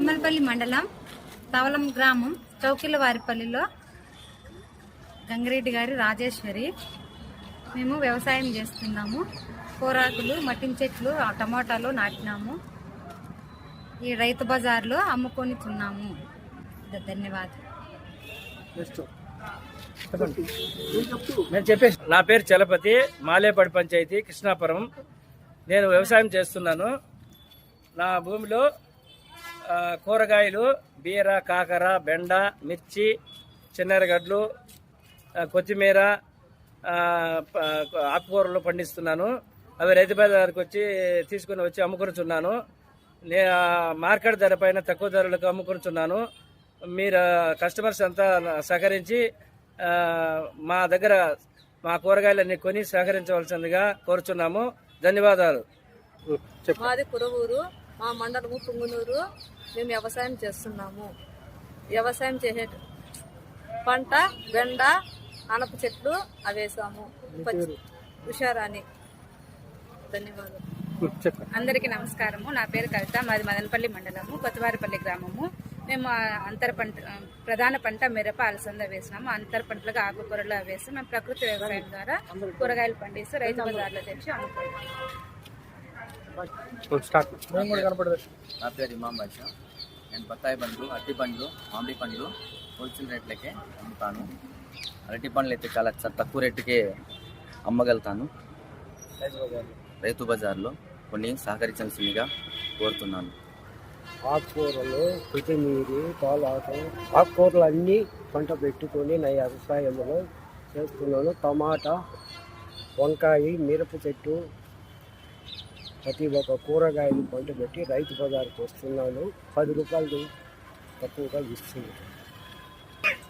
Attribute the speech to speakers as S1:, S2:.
S1: తిమ్మలపల్లి మండలం తవలం గ్రామం చౌకిల వారిపల్లిలో గంగిరెడ్డి గారి రాజేశ్వరి. మేము వ్యవసాయం చేస్తున్నాము. కూరాకులు మట్టిన చెట్లు ఆ టమోటాలు నాటినాము. ఈ రైతు బజార్లో అమ్ముకొని తిన్నాము. ధన్యవాదాలు.
S2: నా పేరు చలపతి మాలేపడి పంచాయతీ కృష్ణాపురం. నేను వ్యవసాయం చేస్తున్నాను. నా భూమిలో కూరగాయలు బీర కాకర బెండ మిర్చి చిన్నరగడ్లు కొత్తిమీర ఆకుకూరలు పండిస్తున్నాను. అవి రైతు బజార్కి వచ్చి తీసుకుని వచ్చి అమ్ముకునిచున్నాను. నే మార్కెట్ ధర పైన తక్కువ ధరలకు అమ్ముకునిచున్నాను. మీరు కస్టమర్స్ అంతా సహకరించి మా దగ్గర మా కూరగాయలన్నీ కొని సహకరించవలసిందిగా కోరుచున్నాము. ధన్యవాదాలు.
S3: మాది కురవూరు మా మండలము పుంగునూరు. మేము వ్యవసాయం చేస్తున్నాము. వ్యవసాయం చేసే పంట బెండ అనప చెట్లు అవి వేసాము పచ్చి హుషారాని ధన్యవాదాలు.
S1: అందరికీ నమస్కారము. నా పేరు కవిత. మాది మదనపల్లి మండలము కొత్తవారిపల్లి గ్రామము. మేము అంతర పంట ప్రధాన పంట మిరప అలసంద వేసినాము. అంతర పంటలుగా ఆకుకూరలు వేసి మేము ప్రకృతి వ్యవసాయం ద్వారా కూరగాయలు పండిస్తూ రైతు బజార్లో తెచ్చి అమ్ముకుంటాం
S2: స్టార్ట్.
S4: నా పేరు ఇమాం బాషా నేను బత్తాయి పండ్లు అరటి పండ్లు మామిడి పండ్లు హోల్సేల్ రేట్లకే అమ్ముతాను. అరటి పండ్లు అయితే చాలా తక్కువ రేటుకే అమ్మగలుగుతాను. రైతు బజార్లో. కొన్ని సహకరించాల్సిందిగా కోరుతున్నాను.
S5: ఆకుకూరలు కొత్తిమీర తోలాకు ఆకుకూరలు అన్నీ పంట పెట్టుకొని నా వ్యవసాయంలో చేస్తున్నాను. టమాటా వంకాయ మిరప చెట్టు ప్రతి ఒక్క కూరగాయలు పంట పెట్టి రైతు బజార్కి వస్తున్నాను. పది రూపాయలు తక్కువగా ఇస్తుంది